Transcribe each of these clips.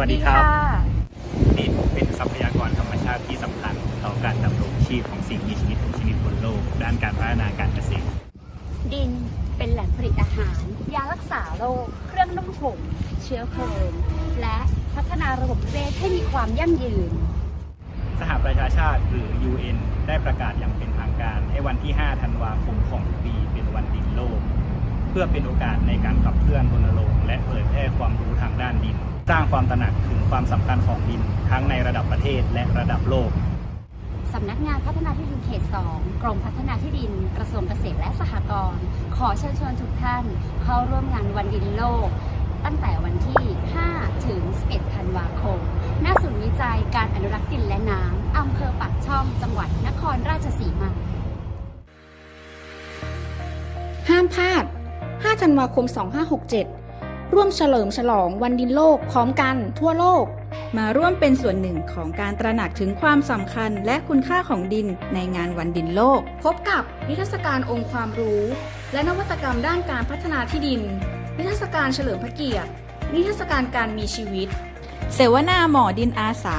วัสดีครับ ดินเป็นทรัพยากรธรรมชาติที่สำคัญต่อการดำรงชีพของสิ่งมีชีวิตทุกชนิดบนโลก ด้านการพัฒนาการเกษตร ดินเป็นแหล่งผลิตอาหาร ยารักษาโรค เครื่องนุ่งห่มเชื้อเพลิง และพัฒนาระบบนิเวศให้มีความยั่งยืน สหประชาชาติหรือ UN ได้ประกาศอย่างเป็นทางการ ให้วันที่ 5 ธันวาคมของทุกปีเป็นวันดินโลก เพื่อเป็นโอกาสในการขับเคลื่อนรณรงค์และเผยแพร่ความรู้ทางด้านดิน สร้างความตระหนักถึงความสำคัญของดินทั้งในระดับประเทศและระดับโลก สำนักงานพัฒนาที่ดินเขต 2 กรมพัฒนาที่ดิน กระทรวงเกษตรและสหกรณ์ ขอเชิญชวนทุกท่าน เข้าร่วมงานวันดินโลก ตั้งแต่วันที่ 5 ถึง 11 ธันวาคม ณ ศูนย์วิจัยการอนุรักษ์ดินและน้ำ อำเภอปากช่อง จังหวัดนครราชสีมา ห้ามพลาด 5 ธันวาคม 2567 ร่วมเฉลิมฉลองวันดินโลกพร้อมกันทั่วโลก มาร่วมเป็นส่วนหนึ่งของการตระหนักถึงความสำคัญและคุณค่าของดินในงานวันดินโลก พบกับนิทรรศการองค์ความรู้ และนวัตกรรมด้านการพัฒนาที่ดิน นิทรรศการเฉลิมพระเกียรติ นิทรรศการการมีชีวิต เสวนาหมอดินอาสา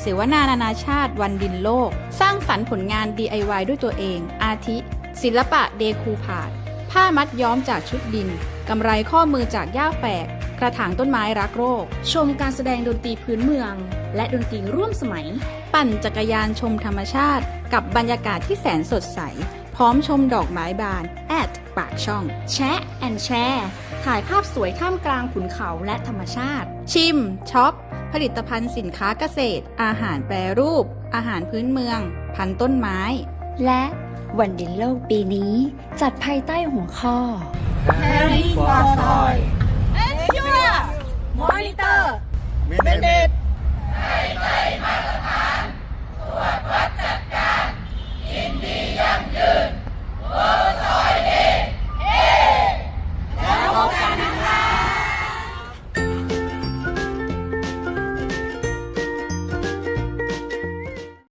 เสวนานานาชาติวันดินโลก สร้างสรรค์ผลงาน DIY ด้วยตัวเอง อาทิ ศิลปะเดคูพาดผ้ามัดย้อมจากชุดดิน กำไรข้อมือจากหญ้าแฝก กระถางต้นไม้รักโรค ชมการแสดงดนตรีพื้นเมือง และดนตรีร่วมสมัย ปั่นจักรยานชมธรรมชาติ กับบรรยากาศที่แสนสดใส พร้อมชมดอกไม้บานแอดปากช่อง แชะแอนแชร์ถ่ายภาพสวยท่ามกลางขุนเขาและธรรมชาติ ชิมช็อปผลิตภัณฑ์สินค้าเกษตร อาหารแปรรูป อาหารพื้นเมือง พันต้นไม้ และวันดินโลกปีนี้จัดภายใต้หัวข้อ Harry for Soil